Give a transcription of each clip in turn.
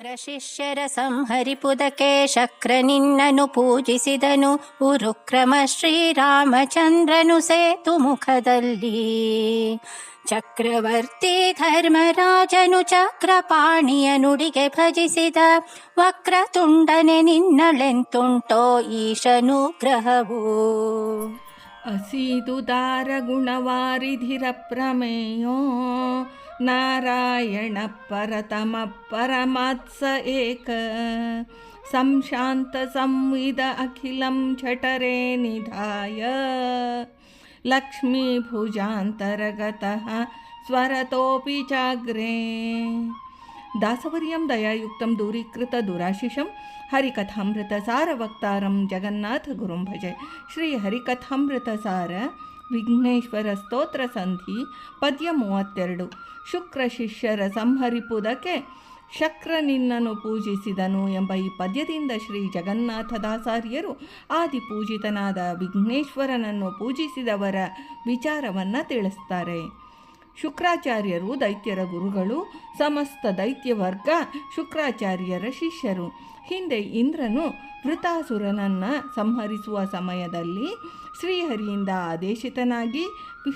ಶುಕ್ರಶಿಷ್ಯರ ಸಂಹರಿಪುದಕ್ಕೆ ಶಕ್ರ ನಿನ್ನನು ಪೂಜಿಸಿದನು, ಉರುಕ್ರಮ ಶ್ರೀರಾಮಚಂದ್ರನು ಸೇತು ಮುಖದಲ್ಲಿ ಚಕ್ರವರ್ತಿ ಧರ್ಮರಾಜನು ಚಕ್ರಪಾಣಿಯ ನುಡಿಗೆ ಭಜಿಸಿದ ವಕ್ರತುಂಡನೆ ನಿನ್ನಳೆಂತುಂಟೋ ಈಶನುಗ್ರಹವು. ಅಸೀದುದಾರಗುಣವಾರಿಧಿರ ಪ್ರಮೇಯೋ नारायणपरतमः परमात्स एक। संशान्तसंविद अखिलं चठरे निधाय। लक्ष्मीभुजान्तरगतः स्वरतोऽपि चाग्रे दासवर्यं दयायुक्तं दूरीकृतदुराशिषं हरिकथामृतसारवक्तारं जगन्नाथगुरुं भजे। श्रीहरिकथामृतसार ವಿಘ್ನೇಶ್ವರ ಸ್ತೋತ್ರ ಸಂಧಿ, ಪದ್ಯ ಮೂವತ್ತೆರಡು. ಶುಕ್ರ ಶಿಷ್ಯರ ಸಂಹರಿಪುದಕ್ಕೆ ಶಕ್ರ ನಿನ್ನನ್ನು ಪೂಜಿಸಿದನು ಎಂಬ ಈ ಪದ್ಯದಿಂದ ಶ್ರೀ ಜಗನ್ನಾಥದಾಸಾರ್ಯರು ಆದಿಪೂಜಿತನಾದ ವಿಘ್ನೇಶ್ವರನನ್ನು ಪೂಜಿಸಿದವರ ವಿಚಾರವನ್ನು ತಿಳಿಸ್ತಾರೆ. ಶುಕ್ರಾಚಾರ್ಯರು ದೈತ್ಯರ ಗುರುಗಳು, ಸಮಸ್ತ ದೈತ್ಯವರ್ಗ ಶುಕ್ರಾಚಾರ್ಯರ ಶಿಷ್ಯರು. ಹಿಂದೆ ಇಂದ್ರನು ವೃತಾಸುರನನ್ನು ಸಂಹರಿಸುವ ಸಮಯದಲ್ಲಿ ಶ್ರೀಹರಿಯಿಂದ ಆದೇಶಿತನಾಗಿ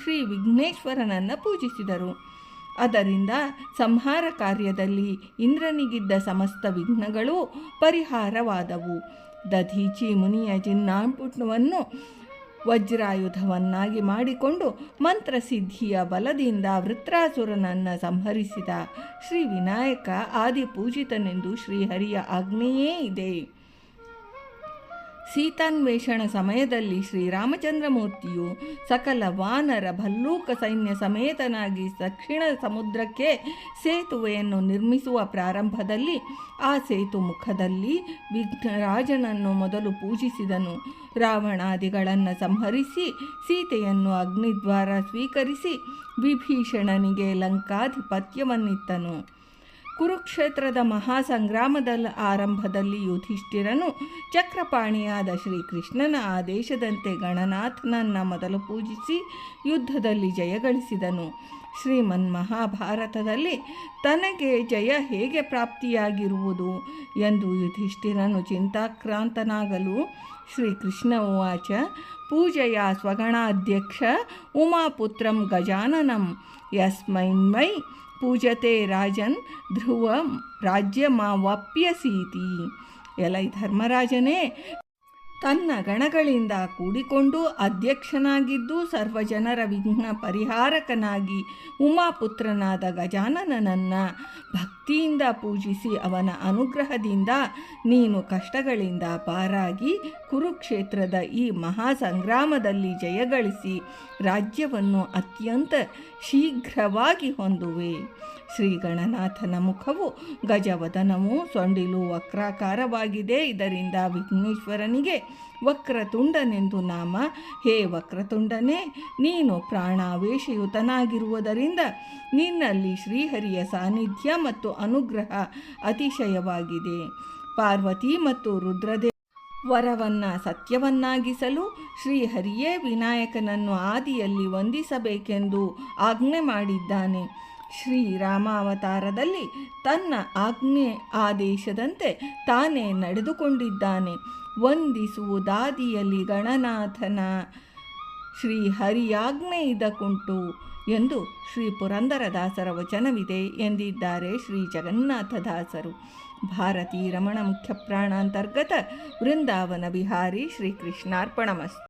ಶ್ರೀ ವಿಘ್ನೇಶ್ವರನನ್ನು ಪೂಜಿಸಿದರು. ಅದರಿಂದ ಸಂಹಾರ ಕಾರ್ಯದಲ್ಲಿ ಇಂದ್ರನಿಗಿದ್ದ ಸಮಸ್ತ ವಿಘ್ನಗಳು ಪರಿಹಾರವಾದವು. ದಧೀಚಿ ಮುನಿಯ ಜಿನ್ನಾಪುಟವನ್ನು ವಜ್ರಾಯುಧವನ್ನಾಗಿ ಮಾಡಿಕೊಂಡು ಮಂತ್ರಸಿದ್ಧಿಯ ಬಲದಿಂದ ವೃತ್ರಾಸುರನನ್ನು ಸಂಹರಿಸಿದ ಶ್ರೀ ವಿನಾಯಕ ಆದಿಪೂಜಿತನೆಂದು ಶ್ರೀಹರಿಯ ಆಜ್ಞೆಯೇ ಇದೆ. ಸೀತಾನ್ವೇಷಣ ಸಮಯದಲ್ಲಿ ಶ್ರೀರಾಮಚಂದ್ರಮೂರ್ತಿಯು ಸಕಲ ವಾನರ ಭಲ್ಲೂಕ ಸೈನ್ಯ ಸಮೇತನಾಗಿ ದಕ್ಷಿಣ ಸಮುದ್ರಕ್ಕೆ ಸೇತುವೆಯನ್ನು ನಿರ್ಮಿಸುವ ಪ್ರಾರಂಭದಲ್ಲಿ ಆ ಸೇತು ಮುಖದಲ್ಲಿ ವಿಘ್ನರಾಜನನ್ನು ಮೊದಲು ಪೂಜಿಸಿದನು. ರಾವಣಾದಿಗಳನ್ನು ಸಂಹರಿಸಿ, ಸೀತೆಯನ್ನು ಅಗ್ನಿದ್ವಾರ ಸ್ವೀಕರಿಸಿ ವಿಭೀಷಣನಿಗೆ ಲಂಕಾಧಿಪತ್ಯವನ್ನಿತ್ತನು. ಕುರುಕ್ಷೇತ್ರದ ಮಹಾಸಂಗ್ರಾಮದ ಆರಂಭದಲ್ಲಿ ಯುಧಿಷ್ಠಿರನು ಚಕ್ರಪಾಣಿಯಾದ ಶ್ರೀಕೃಷ್ಣನ ಆದೇಶದಂತೆ ಗಣನಾಥನನ್ನ ಮೊದಲು ಪೂಜಿಸಿ ಯುದ್ಧದಲ್ಲಿ ಜಯಗಳಿಸಿದನು. ಶ್ರೀಮನ್ ಮಹಾಭಾರತದಲ್ಲಿ ತನಗೆ ಜಯ ಹೇಗೆ ಪ್ರಾಪ್ತಿಯಾಗಿರುವುದು ಎಂದು ಯುಧಿಷ್ಠಿರನು ಚಿಂತಾಕ್ರಾಂತನಾಗಲು ಶ್ರೀಕೃಷ್ಣ ಉವಾಚ, ಪೂಜೆಯ ಸ್ವಗಣಾಧ್ಯಕ್ಷ ಉಮಾಪುತ್ರಂ ಗಜಾನನಂ, ಯಸ್ಮೈನ್ಮೈ ಪೂಜತೆ ರಾಜನ್ ಧ್ರುವ ರಾಜ್ಯಮಾವಪ್ಯಸೀತಿ. ಎಲೈ ಧರ್ಮರಾಜನೇ ತನ್ನ ಗಣಗಳಿಂದ ಕೂಡಿಕೊಂಡು ಅಧ್ಯಕ್ಷನಾಗಿದ್ದು ಸರ್ವಜನರ ವಿಘ್ನ ಪರಿಹಾರಕನಾಗಿ ಉಮಾಪುತ್ರನಾದ ಗಜಾನನನನ್ನು ಭಕ್ತಿಯಿಂದ ಪೂಜಿಸಿ ಅವನ ಅನುಗ್ರಹದಿಂದ ನೀನು ಕಷ್ಟಗಳಿಂದ ಪಾರಾಗಿ ಕುರುಕ್ಷೇತ್ರದ ಈ ಮಹಾಸಂಗ್ರಾಮದಲ್ಲಿ ಜಯಗಳಿಸಿ ರಾಜ್ಯವನ್ನು ಅತ್ಯಂತ ಶೀಘ್ರವಾಗಿ ಹೊಂದುವೆ. ಶ್ರೀ ಗಣನಾಥನ ಮುಖವು ಗಜವದನವು ಸೊಂಡಿಲು ವಕ್ರಾಕಾರವಾಗಿದೆ. ಇದರಿಂದ ವಿಘ್ನೇಶ್ವರನಿಗೆ ವಕ್ರತುಂಡನೆಂದು ನಾಮ. ಹೇ ವಕ್ರತುಂಡನೇ, ನೀನು ಪ್ರಾಣಾವೇಶಯುತನಾಗಿರುವುದರಿಂದ ನಿನ್ನಲ್ಲಿ ಶ್ರೀಹರಿಯ ಸಾನ್ನಿಧ್ಯ ಮತ್ತು ಅನುಗ್ರಹ ಅತಿಶಯವಾಗಿದೆ. ಪಾರ್ವತಿ ಮತ್ತು ರುದ್ರದೇ ವರವನ್ನು ಸತ್ಯವನ್ನಾಗಿಸಲು ಶ್ರೀಹರಿಯೇ ವಿನಾಯಕನನ್ನು ಆದಿಯಲ್ಲಿ ವಂದಿಸಬೇಕೆಂದು ಆಜ್ಞೆ ಮಾಡಿದ್ದಾನೆ. ಶ್ರೀರಾಮಾವತಾರದಲ್ಲಿ ತನ್ನ ಆಜ್ಞೆ ಆದೇಶದಂತೆ ತಾನೇ ನಡೆದುಕೊಂಡಿದ್ದಾನೆ. ವಂದಿಸುವುದಾದಿಯಲ್ಲಿ ಗಣನಾಥನ ಶ್ರೀ ಹರಿಯಾಜ್ಞೆ ಇದಕ್ಕುಂಟು ಎಂದು ಶ್ರೀ ಪುರಂದರದಾಸರ ವಚನವಿದೆ ಎಂದಿದ್ದಾರೆ ಶ್ರೀ ಜಗನ್ನಾಥದಾಸರು ಭಾರತೀ ರಮಣ ಮುಖ್ಯ ಪ್ರಾಣಾಂತರ್ಗತ ವೃಂದಾವನ ಬಿಹಾರಿ ಶ್ರೀಕೃಷ್ಣಾರ್ಪಣಮಸ್ತು.